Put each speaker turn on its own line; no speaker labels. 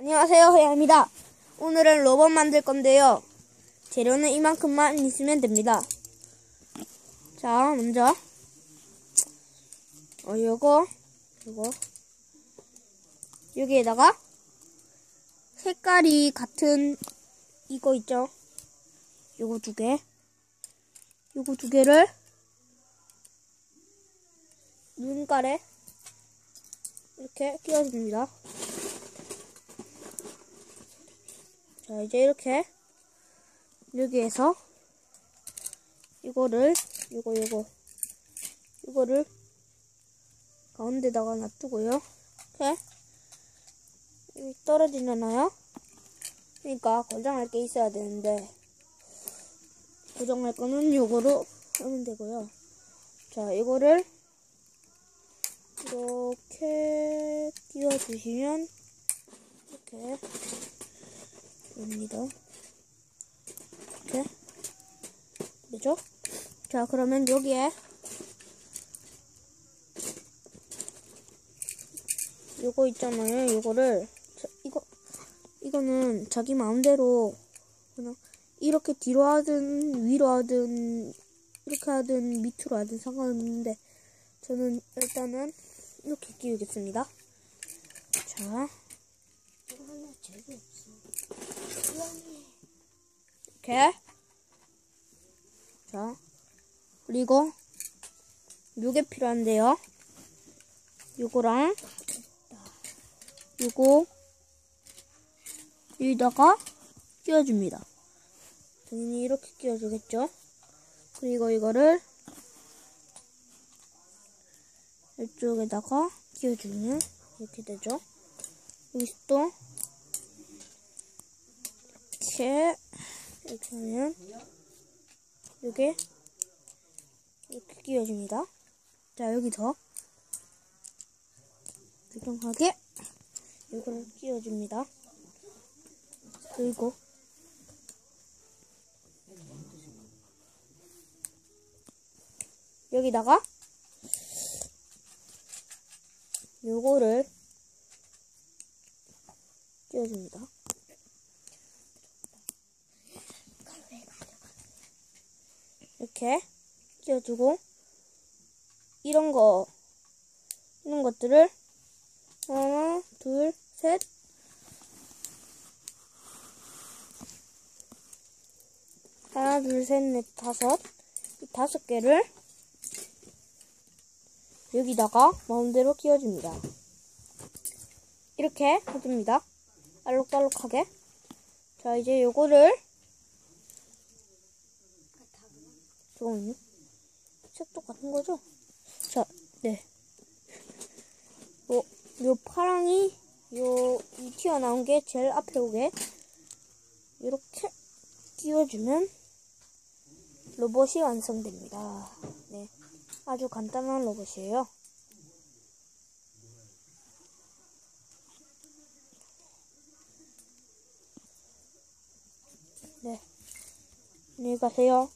안녕하세요, 허야입니다. 오늘은 로봇 만들 건데요. 재료는 이만큼만 있으면 됩니다. 자, 먼저, 어, 요거, 요거, 여기에다가 색깔이 같은 이거 있죠? 요거 두 개, 요거 두 개를 눈깔에 이렇게 끼워줍니다. 자, 이제 이렇게 여기에서 이거를 이거 이거 이거를 가운데다가 놔두고요. 이렇게 여기 떨어지잖아요. 그러니까 고정할 게 있어야 되는데 고정할 거는 요거로 하면 되고요. 자, 이거를 이렇게 띄워주시면 이렇게 됩니다. 이렇게 되죠? 자, 그러면 여기에 요거 있잖아요. 요거를 자, 이거 이거는 자기 마음대로 그냥 이렇게 뒤로 하든 위로 하든 이렇게 하든 밑으로 하든 상관없는데 저는 일단은 이렇게 끼우겠습니다. 자, 이 렇게. 자, 그리고 요게 필요한데요. 요거랑 요거 여기다가 끼워줍니다. 당연히 이렇게 끼워주겠죠. 그리고 이거를 이쪽에다가 끼워주면 이렇게 되죠. 여기서 또 이렇게 이렇게 하면 이게 이렇게 끼워줍니다. 자 여기서 부정하게 이거를 끼워줍니다. 그리고 여기다가 요거를 끼워줍니다. 이렇게 끼워주고 이런 거 이런 것들을 하나 둘셋 하나 둘셋넷 다섯 이 다섯 개를 여기다가 마음대로 끼워줍니다. 이렇게 해줍니다. 알록달록하게. 자, 이제 요거를 잠깐만요. 색 똑같은 거죠? 자, 네. 요, 요 파랑이, 요, 이 튀어나온 게 제일 앞에 오게, 이렇게 끼워주면 로봇이 완성됩니다. 네. 아주 간단한 로봇이에요. 네. 안녕히 가세요.